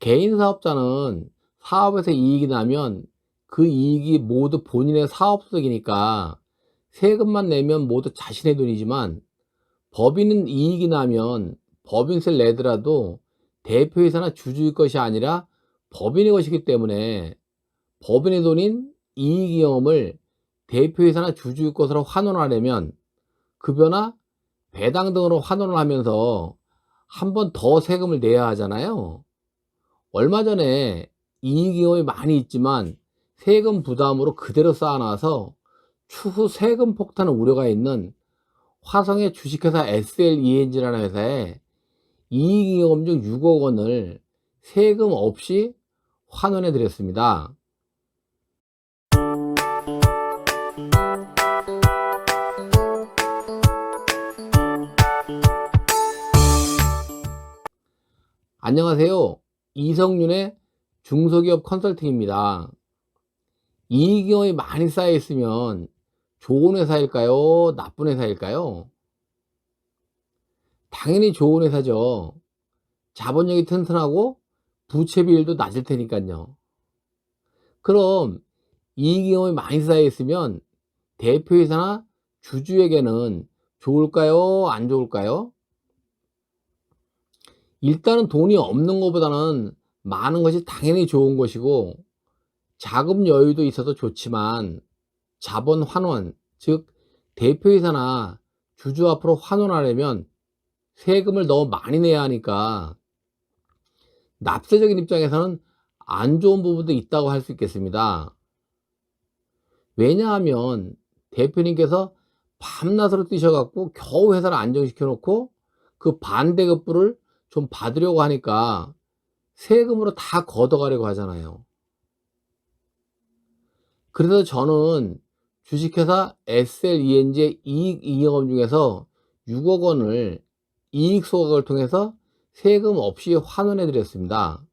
개인 사업자는 사업에서 이익이 나면 그 이익이 모두 본인의 사업 소득이니까 세금만 내면 모두 자신의 돈이지만 법인은 이익이 나면 법인세를 내더라도 대표이사나 주주의 것이 아니라 법인의 것이기 때문에 법인의 돈인 이익이익을 대표이사나 주주의 것으로 환원하려면 급여나 배당 등으로 환원을 하면서 한 번 더 세금을 내야 하잖아요. 얼마 전에 이익이익이 많이 있지만 세금 부담으로 그대로 쌓아놔서 추후 세금 폭탄 우려가 있는 화성의 주식회사 SLENG라는 회사에 이익이익금 중 6억 원을 세금 없이 환원해 드렸습니다. 안녕하세요. 이성윤의 중소기업 컨설팅입니다. 이익이 많이 쌓여 있으면 좋은 회사일까요? 나쁜 회사일까요? 당연히 좋은 회사죠. 자본력이 튼튼하고 부채 비율도 낮을 테니까요. 그럼 이익이 많이 쌓여 있으면 대표이사나 주주에게는 좋을까요? 안 좋을까요? 일단은 돈이 없는 것보다는 많은 것이 당연히 좋은 것이고 자금 여유도 있어도 좋지만 자본 환원, 즉 대표이사나 주주 앞으로 환원하려면 세금을 너무 많이 내야 하니까 납세적인 입장에서는 안 좋은 부분도 있다고 할 수 있겠습니다. 왜냐하면 대표님께서 밤낮으로 뛰셔갖고 겨우 회사를 안정시켜 놓고 그 반대급부를 좀 받으려고 하니까 세금으로 다 걷어가려고 하잖아요. 그래서 저는 주식회사 SLENG의 이익 이익금 중에서 6억 원을 이익 소각을 통해서 세금 없이 환원해 드렸습니다.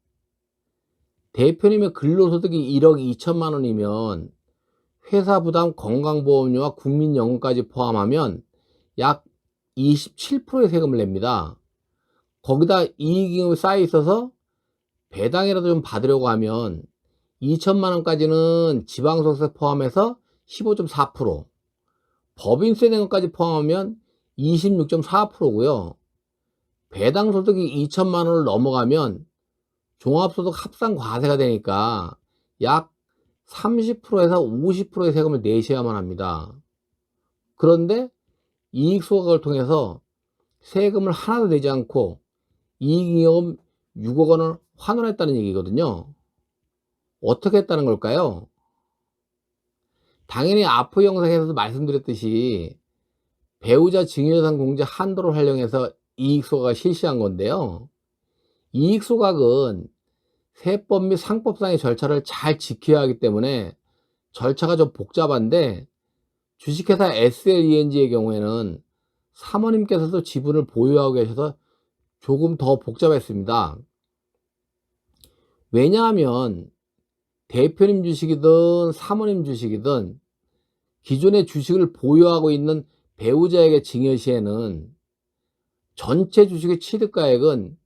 대표님의 근로소득이 1억 2천만 원이면 회사 부담 건강보험료와 국민연금까지 포함하면 약 27%의 세금을 냅니다. 거기다 이익이 쌓여 있어서 배당이라도 좀 받으려고 하면 2천만 원까지는 지방소득세 포함해서 15.4%, 법인세 낸 것까지 포함하면 26.4%고요. 배당 소득이 2천만 원을 넘어가면 종합소득 합산 과세가 되니까 약 30%에서 50%의 세금을 내셔야만 합니다. 그런데 이익 소각을 통해서 세금을 하나도 내지 않고 이익이익 6억 원을 환원했다는 얘기거든요. 어떻게 했다는 걸까요? 당연히 아프 영상에서도 말씀드렸듯이 배우자 증여상 공제 한도를 활용해서 이익 소각을 실시한 건데요. 이익 소각은 세법 및 상법상의 절차를 잘 지켜야 하기 때문에 절차가 좀 복잡한데 주식회사 SLENG의 경우에는 사모님께서도 지분을 보유하고 계셔서 조금 더 복잡했습니다. 왜냐하면 대표님 주식이든 사모님 주식이든 기존의 주식을 보유하고 있는 배우자에게 증여 시에는 전체 주식의 취득가액은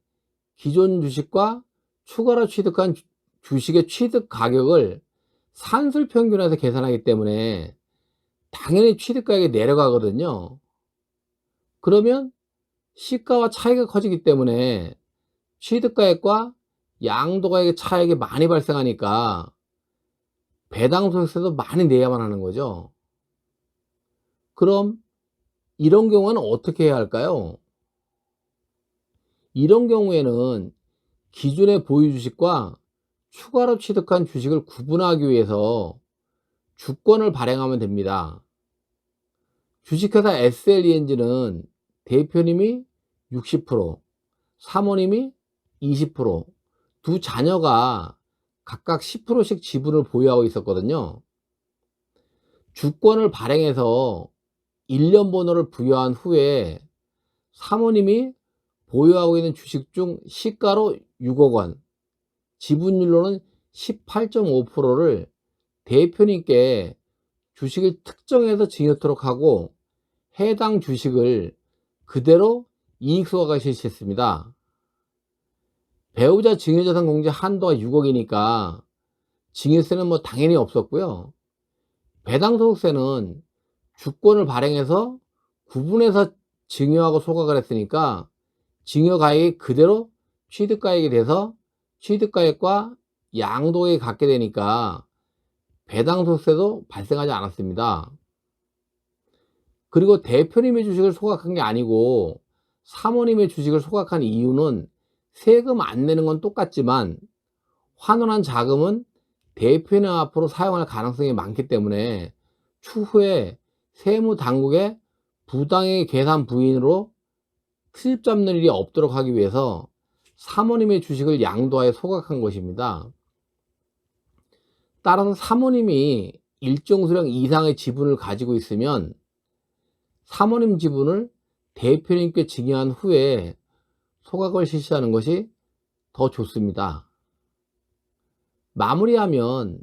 기존 주식과 추가로 취득한 주식의 취득 가격을 산술 평균해서 계산하기 때문에 당연히 취득가액이 내려가거든요. 그러면 시가와 차이가 커지기 때문에 취득가액과 양도가액의 차액이 많이 발생하니까 배당소득세도 많이 내야만 하는 거죠. 그럼 이런 경우는 어떻게 해야 할까요? 이런 경우에는 기존의 보유 주식과 추가로 취득한 주식을 구분하기 위해서 주권을 발행하면 됩니다. 주식회사 SLENG는 대표님이 60%, 사모님이 20%, 두 자녀가 각각 10%씩 지분을 보유하고 있었거든요. 주권을 발행해서 1년 번호를 부여한 후에 사모님이 보유하고 있는 주식 중 시가로 6억 원, 지분율로는 18.5%를 대표님께 주식을 특정해서 증여토록 하고 해당 주식을 그대로 이익소각을 실시했습니다. 배우자 증여자산 공제 한도가 6억이니까 증여세는 뭐 당연히 없었고요. 배당소득세는 주권을 발행해서 구분해서 증여하고 소각을 했으니까 증여가액이 그대로 취득가액이 돼서 취득가액과 양도에 갖게 되니까 배당소득세도 발생하지 않았습니다. 그리고 대표님의 주식을 소각한 게 아니고 사모님의 주식을 소각한 이유는 세금 안 내는 건 똑같지만 환원한 자금은 대표님 앞으로 사용할 가능성이 많기 때문에 추후에 세무 당국의 부당의 계산 부인으로 수입 잡는 일이 없도록 하기 위해서 사모님의 주식을 양도하여 소각한 것입니다. 따라서 사모님이 일정 수량 이상의 지분을 가지고 있으면 사모님 지분을 대표님께 증여한 후에 소각을 실시하는 것이 더 좋습니다. 마무리하면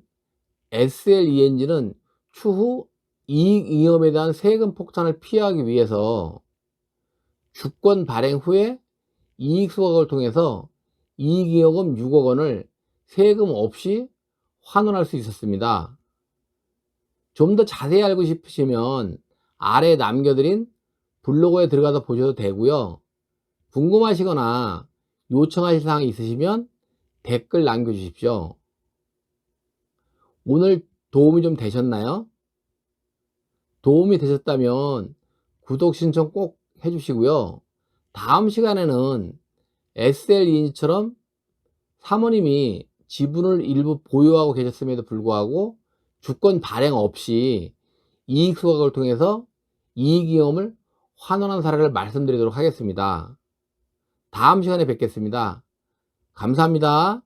SLENG는 추후 이익 잉여에 대한 세금 폭탄을 피하기 위해서 주권 발행 후에 이익 소각을 통해서 이익 잉여금 6억 원을 세금 없이 환원할 수 있었습니다. 좀 더 자세히 알고 싶으시면 아래 남겨드린 블로그에 들어가서 보셔도 되고요. 궁금하시거나 요청하실 사항이 있으시면 댓글 남겨주십시오. 오늘 도움이 좀 되셨나요? 도움이 되셨다면 구독 신청 꼭 해주시고요. 다음 시간에는 SL인처럼 사모님이 지분을 일부 보유하고 계셨음에도 불구하고 주권 발행 없이 이익 소각을 통해서 이익이익을 환원한 사례를 말씀드리도록 하겠습니다. 다음 시간에 뵙겠습니다. 감사합니다.